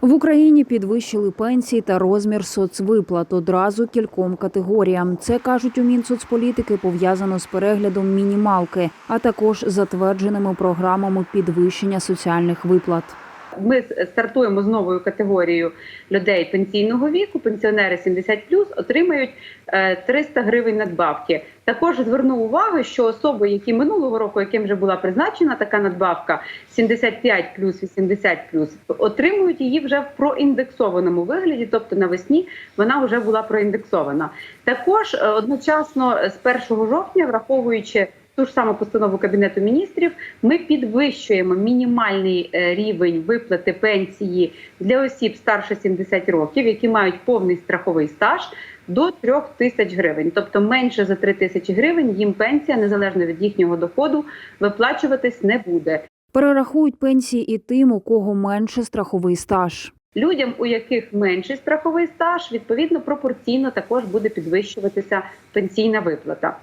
В Україні підвищили пенсії та розмір соцвиплат одразу кільком категоріям. Це кажуть у Мінсоцполітики пов'язано з переглядом мінімалки, а також затвердженими програмами підвищення соціальних виплат. Ми стартуємо з новою категорією людей пенсійного віку. Пенсіонери 70+, отримають е, 300 гривень надбавки. Також зверну увагу, що особи, які минулого року, яким вже була призначена така надбавка 75 плюс 80 плюс, отримують її вже в проіндексованому вигляді, тобто навесні вона вже була проіндексована. Також е, одночасно з 1 жовтня, враховуючи ту ж саму постанову Кабінету міністрів, ми підвищуємо мінімальний е, рівень виплати пенсії для осіб старше 70 років, які мають повний страховий стаж. До 3 тисяч гривень, тобто менше за 3 тисячі гривень, їм пенсія незалежно від їхнього доходу виплачуватись не буде. Перерахують пенсії і тим, у кого менше страховий стаж. Людям, у яких менший страховий стаж, відповідно пропорційно також буде підвищуватися пенсійна виплата.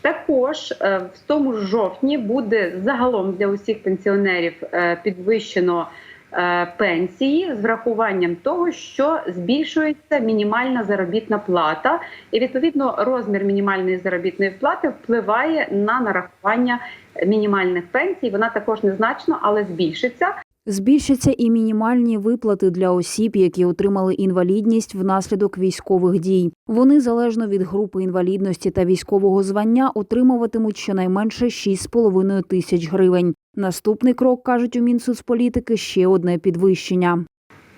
Також е, в тому ж жовтні буде загалом для усіх пенсіонерів е, підвищено е, пенсії з врахуванням того, що збільшується мінімальна заробітна плата, і відповідно розмір мінімальної заробітної плати впливає на нарахування мінімальних пенсій. Вона також незначно, але збільшиться. Збільшаться і мінімальні виплати для осіб, які отримали інвалідність внаслідок військових дій. Вони залежно від групи інвалідності та військового звання отримуватимуть щонайменше 6,5 тисяч гривень. Наступний крок кажуть у Мінсоцполітики ще одне підвищення.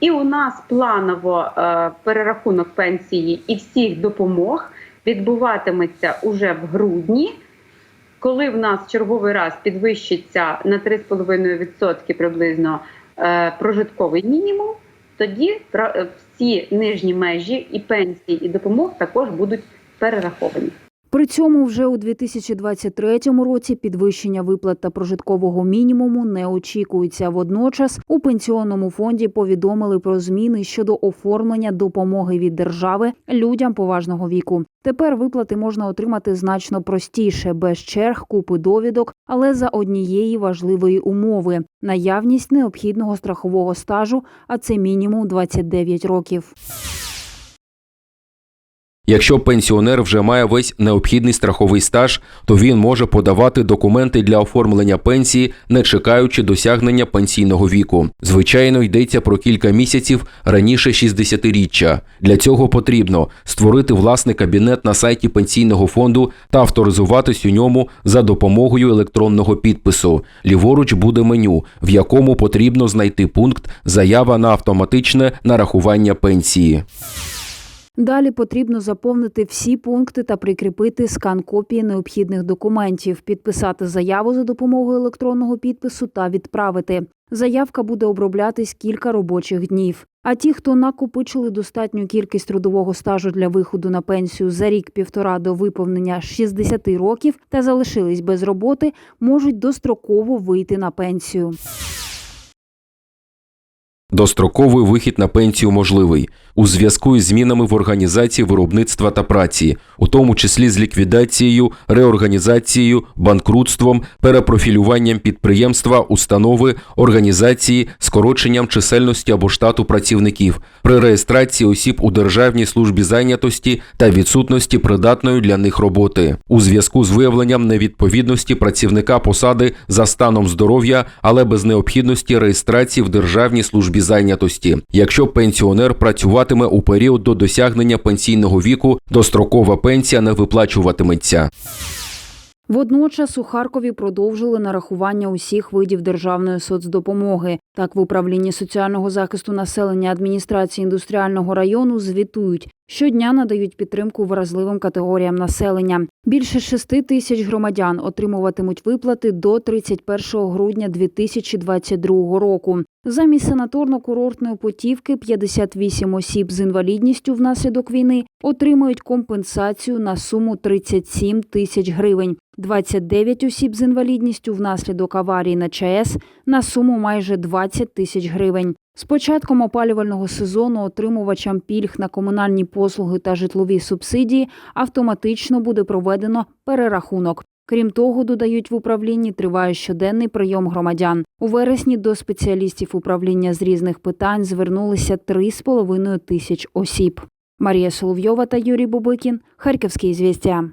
І у нас планово е, перерахунок пенсії і всіх допомог відбуватиметься уже в грудні. Коли в нас черговий раз підвищиться на 3,5% приблизно е, прожитковий мінімум, тоді всі нижні межі і пенсії, і допомог також будуть перераховані. При цьому вже у 2023 році підвищення виплат та прожиткового мінімуму не очікується. Водночас у пенсіонному фонді повідомили про зміни щодо оформлення допомоги від держави людям поважного віку. Тепер виплати можна отримати значно простіше, без черг, купи довідок, але за однієї важливої умови наявність необхідного страхового стажу, а це мінімум 29 років. Якщо пенсіонер вже має весь необхідний страховий стаж, то він може подавати документи для оформлення пенсії, не чекаючи досягнення пенсійного віку. Звичайно, йдеться про кілька місяців раніше 60-річчя. Для цього потрібно створити власний кабінет на сайті пенсійного фонду та авторизуватись у ньому за допомогою електронного підпису. Ліворуч буде меню, в якому потрібно знайти пункт Заява на автоматичне нарахування пенсії. Далі потрібно заповнити всі пункти та прикріпити скан копії необхідних документів, підписати заяву за допомогою електронного підпису та відправити. Заявка буде оброблятись кілька робочих днів. А ті, хто накопичили достатню кількість трудового стажу для виходу на пенсію за рік-півтора до виповнення 60 років та залишились без роботи, можуть достроково вийти на пенсію. Достроковий вихід на пенсію можливий. У зв'язку із змінами в організації виробництва та праці, у тому числі з ліквідацією, реорганізацією, банкрутством, перепрофілюванням підприємства, установи, організації, скороченням чисельності або штату працівників, при реєстрації осіб у Державній службі зайнятості та відсутності придатної для них роботи, у зв'язку з виявленням невідповідності працівника посади за станом здоров'я, але без необхідності реєстрації в Державній службі зайнятості. Якщо пенсіонер працюватиме у період до досягнення пенсійного віку, дострокова пенсія не виплачуватиметься. Водночас у Харкові продовжили нарахування усіх видів державної соцдопомоги. Так, в управлінні соціального захисту населення адміністрації індустріального району звітують. Щодня надають підтримку вразливим категоріям населення. Більше 6 тисяч громадян отримуватимуть виплати до 31 грудня 2022 року. Замість санаторно-курортної путівки 58 осіб з інвалідністю внаслідок війни отримають компенсацію на суму 37 тисяч гривень. 29 осіб з інвалідністю внаслідок аварії на ЧАЕС на суму майже 20 тисяч гривень. З початком опалювального сезону отримувачам пільг на комунальні послуги та житлові субсидії автоматично буде проведено перерахунок. Крім того, додають в управлінні триває щоденний прийом громадян. У вересні до спеціалістів управління з різних питань звернулися 3,5 тисяч осіб. Марія Соловйова та Юрій Бубикін. Харківські звістя.